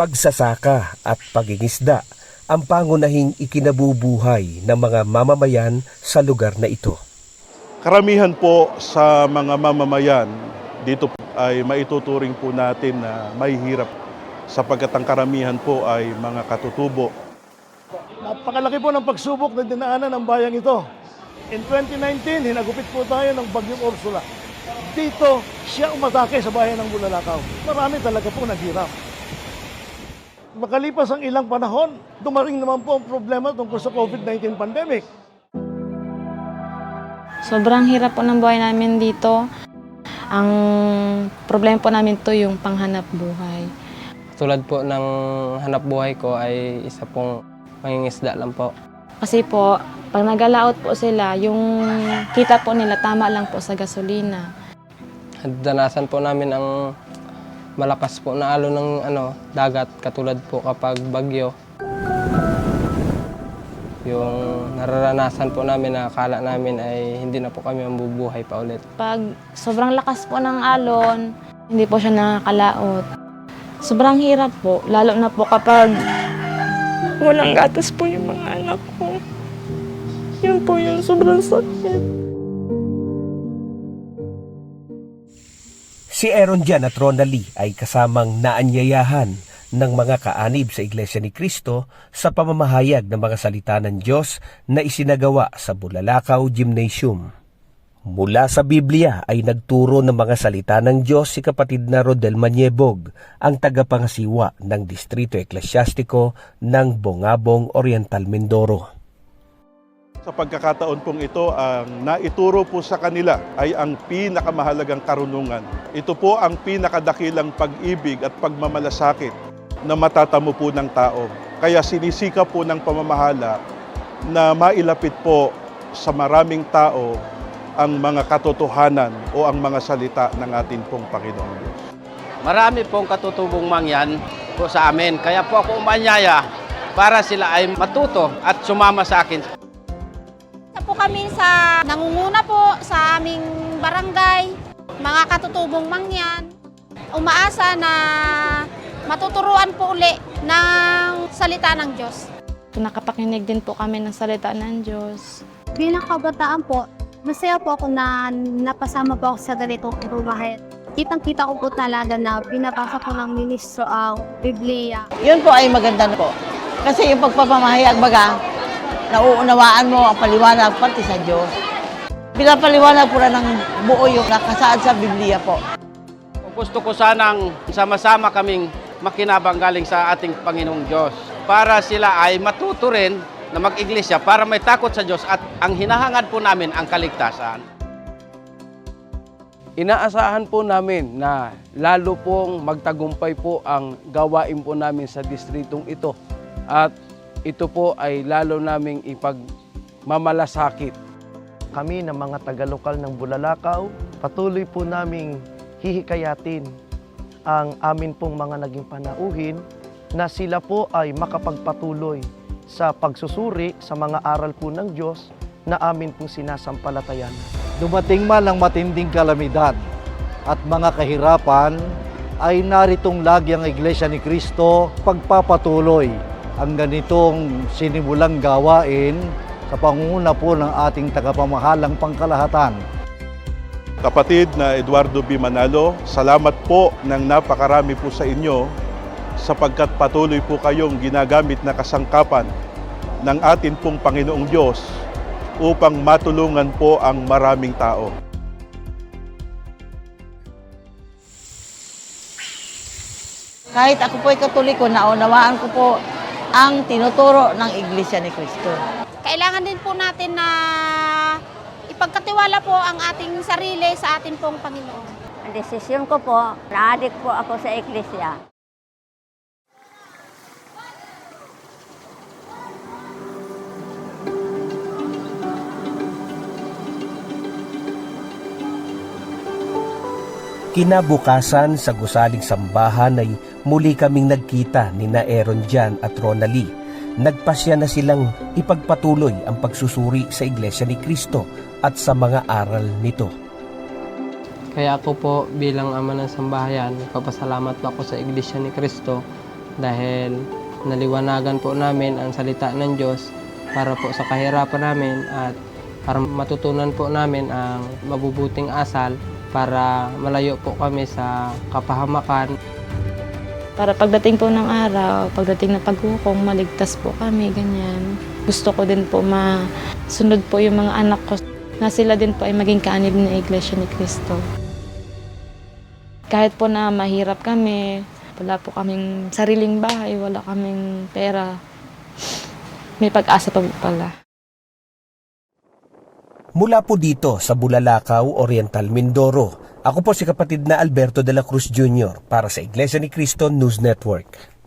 pagsasaka at pagingisda ang pangunahing ikinabubuhay ng mga mamamayan sa lugar na ito. Karamihan po sa mga mamamayan dito ay maituturing po natin na mahihirap sapagkat ang karamihan po ay mga katutubo. Napakalaki po ng pagsubok na dinaanan ng bayang ito. In 2019, hinagupit po tayo ng Bagyong Ursula. Dito, siya umatake sa bayan ng Bulalakaw. Marami talaga po naghirap. Makalipas ang ilang panahon, dumaring naman po ang problema tungkol sa COVID-19 pandemic. Sobrang hirap po ng buhay namin dito. Ang problema po namin to yung panghanap buhay. Tulad po ng hanap buhay ko ay isa pong mangingisda lang po. Kasi po, pag nagalaot po sila, yung kita po nila tama lang po sa gasolina. Danasan po namin ang malakas po na alon ng ano, dagat katulad po kapag bagyo. Yung nararanasan po namin na akala namin ay hindi na po kami mabubuhay pa ulit. Pag sobrang lakas po ng alon, hindi po siya nakakalaot. Sobrang hirap po, lalo na po kapag walang gatas po yung mga anak ko. Yun po yung sobrang sakit. Si Aaron Jan at Ronald ay kasamang naanyayahan ng mga kaanib sa Iglesia ni Cristo sa pamamahayag ng mga salita ng Diyos na isinagawa sa Bulalakaw Gymnasium. Mula sa Biblia ay nagturo ng mga salita ng Diyos si kapatid na Rodel Manyebog, ang tagapangasiwa ng Distrito Eklesyastiko ng Bongabong Oriental Mindoro. Sa pagkakataon pong ito, ang naituro po sa kanila ay ang pinakamahalagang karunungan. Ito po ang pinakadakilang pag-ibig at pagmamalasakit na matatamo po ng tao. Kaya sinisika po ng pamamahala na mailapit po sa maraming tao ang mga katotohanan o ang mga salita ng ating pong Panginoong Diyos. Marami pong katutubong mangyan po sa amin. Kaya po ako umanyaya para sila ay matuto at sumama sa akin. Isa po kami sa nangunguna po sa aming barangay, mga katutubong mangyan. Umaasa na matuturuan po uli ng salita ng Diyos. Nakapakinig din po kami ng salita ng Diyos. Bilang kabataan po, masaya po ako na napasama po ako sa ganitong irumahin. Kitang-kita ko po talaga na pinapasa ko ng ministro ang Biblia. Yun po ay maganda na po. Kasi yung pagpapamahayag baga, nauunawaan mo ang paliwanag pati sa Diyos. Pinapaliwanag po na ng buo yung nakasaad sa Biblia po. Gusto ko sanang sama-sama kaming makinabang galing sa ating Panginoong Diyos para sila ay matuto rin na mag-iglesia para may takot sa Diyos at ang hinahangad po namin ang kaligtasan. Inaasahan po namin na lalo pong magtagumpay po ang gawain po namin sa distritong ito. At ito po ay lalo naming ipagmamalasakit. Kami ng mga taga-lokal ng Bulalakaw, patuloy po naming hihikayatin ang amin pong mga naging panauhin na sila po ay makapagpatuloy sa pagsusuri sa mga aral po ng Diyos na amin pong sinasampalatayan. Dumating man ang matinding kalamidad at mga kahirapan, ay naritong lagi ang Iglesia ni Cristo pagpapatuloy ang ganitong sinimulang gawain sa pangunguna po ng ating tagapamahalang pangkalahatan. Kapatid na Eduardo B. Manalo, salamat po ng napakarami po sa inyo sapagkat patuloy po kayong ginagamit na kasangkapan ng atin pong Panginoong Diyos upang matulungan po ang maraming tao. Kahit ako po ay katoliko, naunawaan ko po ang tinuturo ng Iglesia ni Cristo. Kailangan din po natin na ipagkatiwala po ang ating sarili sa ating pong Panginoon. Ang desisyon ko po, naadik po ako sa iglesia. Kinabukasan sa gusaling sambahan ay muli kaming nagkita ni na Aaron Jan at Ronali. Nagpasya na silang ipagpatuloy ang pagsusuri sa Iglesia ni Cristo at sa mga aral nito. Kaya ako po bilang ama ng sambahayan, nagpapasalamat po ako sa Iglesia ni Cristo dahil naliwanagan po namin ang salita ng Diyos para po sa kahirapan namin at para matutunan po namin ang mabubuting asal para malayo po kami sa kapahamakan Para pagdating po ng araw, pagdating ng paghukom, maligtas po kami, ganyan. Gusto ko din po masunod po yung mga anak ko na sila din po ay maging kaanib ng Iglesia ni Cristo. Kahit po na mahirap kami, wala po kaming sariling bahay, wala kaming pera, may pag-asa pa pala. Mula po dito sa Bulalakaw, Oriental, Mindoro, ako po si kapatid na Alberto de la Cruz Jr. para sa Iglesia ni Cristo News Network.